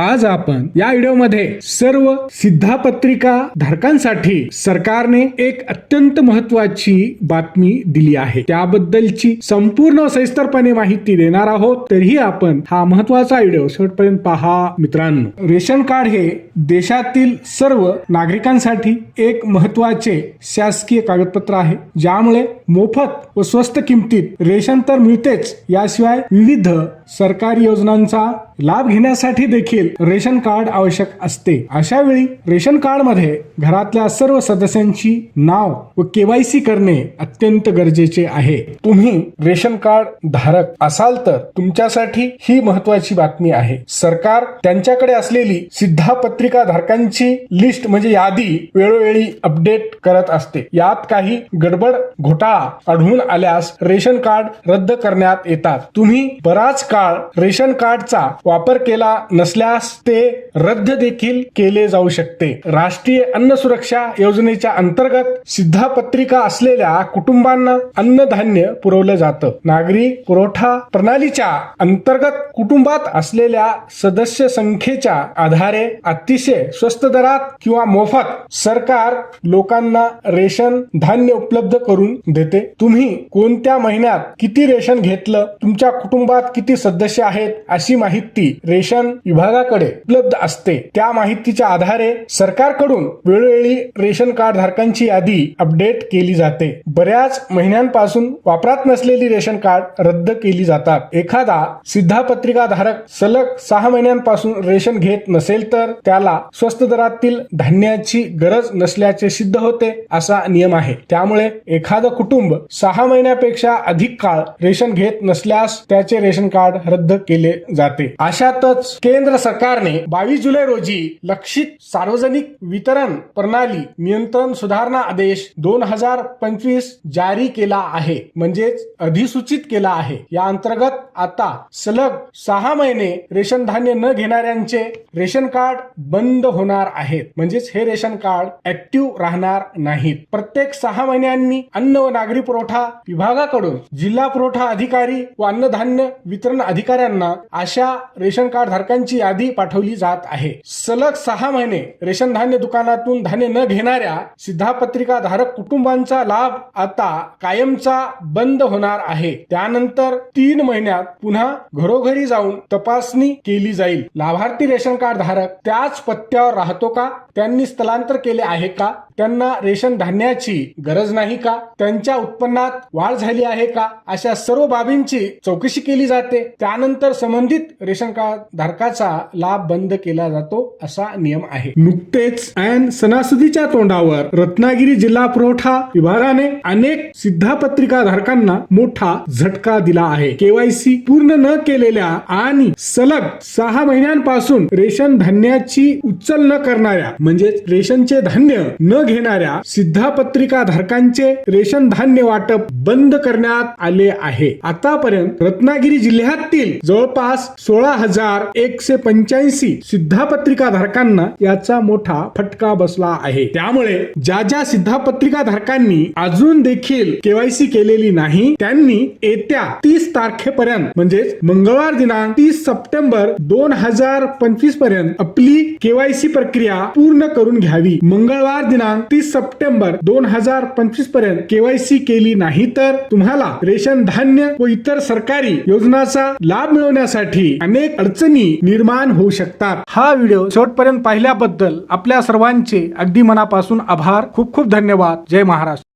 आज आपण या व्हिडिओमध्ये सर्व सिद्धापत्रिका धारकांसाठी सरकारने एक अत्यंत महत्वाची बातमी दिली आहे. त्याबद्दलची संपूर्ण सविस्तरपणे माहिती देणार आहोत. तरीही आपण हा महत्त्वाचा व्हिडिओ शेवटपर्यंत पहा. मित्रांनो रेशन कार्ड हे देशातील सर्व नागरिकांसाठी एक महत्त्वाचे शासकीय कागदपत्र आहे. ज्यामुळे मोफत व स्वस्त किमतीत रेशन तर मिळतेच. याशिवाय विविध सरकारी योजनांचा लाभ घेण्यासाठी देखील रेशन कार्ड आवश्यक असते. अशा वेळी रेशन कार्डमध्ये घरातल्या सर्व सदस्यांची नाव व केवायसी करणे अत्यंत गरजेचे आहे. तुम्ही रेशन कार्ड धारक असाल तर तुमच्यासाठी ही महत्वाची बातमी आहे. सरकार त्यांच्याकडे असलेली सिद्धापत्रिका धारकांची लिस्ट म्हणजे यादी वेळोवेळी अपडेट करत असते. यात काही गडबड घोटाळा आढळून आल्यास रेशन कार्ड रद्द करण्यात येतात. तुम्ही बराच काळ रेशन कार्डचा वापर केला नसल्यास ते रद्द देखील केले जाऊ शकते. राष्ट्रीय अन्न सुरक्षा योजनेच्या अंतर्गत सिद्धापत्रिका असलेल्या कुटुंबांना अन्नधान्य पुरवलं जातं. नागरी पुरवठा प्रणालीच्या अंतर्गत कुटुंबात असलेल्या सदस्य संख्येच्या आधारे अतिशय स्वस्त दरात किंवा मोफत सरकार लोकांना रेशन धान्य उपलब्ध करून देते. तुम्ही कोणत्या महिन्यात किती रेशन घेतलं? तुमच्या कुटुंबात किती सदस्य आहेत? अशी माहिती रेशन विभागाकडे उपलब्ध असते. त्या माहितीच्या आधारे सरकारकडून वेळोवेळी रेशन कार्ड धारकांची यादी अपडेट केली जाते. बऱ्याच महिन्यांपासून वापरात नसलेली रेशन कार्ड रद्द केली जातात. एखादा सिद्धापत्रिका धारक सलग सहा महिन्यांपासून रेशन घेत नसेल तर त्याला स्वस्त दरातील धान्याची गरज नसल्याचे सिद्ध होते असा नियम आहे. त्यामुळे एखादं कुटुंब सहा महिन्यापेक्षा अधिक काळ रेशन घेत नसल्यास त्याचे रेशन कार्ड रद्द केले जाते. अशातच केंद्र सरकारने बावीस जुलै रोजी लक्षित सार्वजनिक वितरण प्रणाली नियंत्रण सुधारणा आदेश दोन हजार पंचवीस जारी केला आहे म्हणजेच अधिसूचित केला आहे. या अंतर्गत आता सलग सहा महिने रेशन धान्य न घेणाऱ्यांचे रेशन कार्ड बंद होणार आहेत. म्हणजेच हे रेशन कार्ड ऍक्टिव्ह राहणार नाहीत. प्रत्येक सहा महिन्यांनी अन्न व नागरी पुरवठा विभागाकडून जिल्हा पुरवठा अधिकारी व अन्नधान्य वितरण अधिकाऱ्यांना अशा रेशन कार्ड धारकांची यादी पाठवली जात आहे. सलग सहा महिने रेशन धान्य दुकानातून धान्य न घेणाऱ्या सिद्धापत्रिका धारक कुटुंबांचा लाभ आता कायमचा बंद होणार आहे. त्यानंतर तीन महिन्यात पुन्हा घरोघरी जाऊन तपासणी केली जाईल. लाभार्थी रेशन कार्ड धारक त्याच पत्त्यावर राहतो का? त्यांनी स्थलांतर केले आहे का? त्यांना रेशन धान्याची गरज नाही का? त्यांच्या उत्पन्नात वाढ झाली आहे का? अशा सर्व बाबींची चौकशी केली जाते. त्यानंतर संबंधित रेशन कार्ड धारकाचा लाभ बंद केला जातो असा नियम आहे. नुकतेच ऐन सणासुदीच्या तोंडावर रत्नागिरी जिल्हा पुरवठा विभागाने अनेक सिद्धापत्रिका धारकांना मोठा झटका दिला आहे. केवायसी पूर्ण न केलेल्या आणि सलग सहा महिन्यांपासून रेशन धान्याची उचल न करणाऱ्या म्हणजेच रेशनचे धान्य न घेणाऱ्या सिद्धापत्रिका धारकांचे रेशन धान्य वाटप बंद करण्यात आले आहे. आतापर्यंत रत्नागिरी जिल्ह्यातील जवळपास सोळा हजार एकशे पंच्याऐंशी सिद्धापत्रिका धारकांना याचा मोठा फटका बसला आहे. त्यामुळे ज्या ज्या सिद्धापत्रिका धारकांनी अजून देखील केवायसी केलेली नाही त्यांनी येत्या तीस तारखेपर्यंत म्हणजेच मंगळवार दिनांक तीस सप्टेंबर दोन हजार पंचवीसपर्यंत आपली केवायसी प्रक्रिया पूर्ण करून घ्यावी. मंगळवार दिनांक तीस सप्टेंबर दोन हजार पंचवीसपर्यंत केवायसी केली नाही तर तुम्हाला रेशन धान्य व इतर सरकारी योजनाचा लाभ मिळवण्यासाठी अनेक अडचणी निर्माण होऊ शकतात. हा व्हिडिओ शेवटपर्यंत पाहिल्याबद्दल आपल्या सर्वांचे अगदी मनापासून आभार. खूप खूप धन्यवाद. जय महाराष्ट्र.